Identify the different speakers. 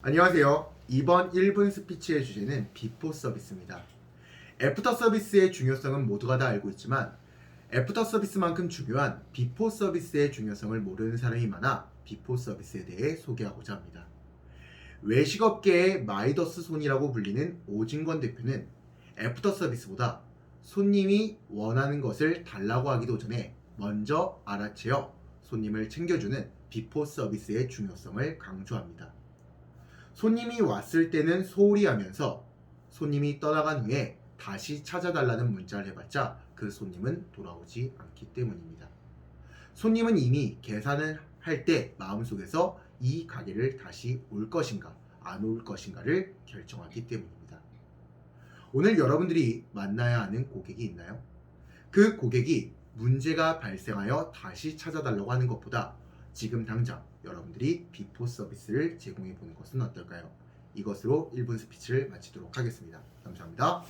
Speaker 1: 안녕하세요. 이번 1분 스피치의 주제는 비포 서비스입니다. 애프터 서비스의 중요성은 모두가 다 알고 있지만 애프터 서비스만큼 중요한 비포 서비스의 중요성을 모르는 사람이 많아 비포 서비스에 대해 소개하고자 합니다. 외식업계의 마이더스 손이라고 불리는 오진권 대표는 애프터 서비스보다 손님이 원하는 것을 달라고 하기도 전에 먼저 알아채어 손님을 챙겨주는 비포 서비스의 중요성을 강조합니다. 손님이 왔을 때는 소홀히 하면서 손님이 떠나간 후에 다시 찾아달라는 문자를 해봤자 그 손님은 돌아오지 않기 때문입니다. 손님은 이미 계산을 할 때 마음속에서 이 가게를 다시 올 것인가 안 올 것인가를 결정하기 때문입니다. 오늘 여러분들이 만나야 하는 고객이 있나요? 그 고객이 문제가 발생하여 다시 찾아달라고 하는 것보다 지금 당장 여러분들이 비포 서비스를 제공해 보는 것은 어떨까요? 이것으로 1분 스피치를 마치도록 하겠습니다. 감사합니다.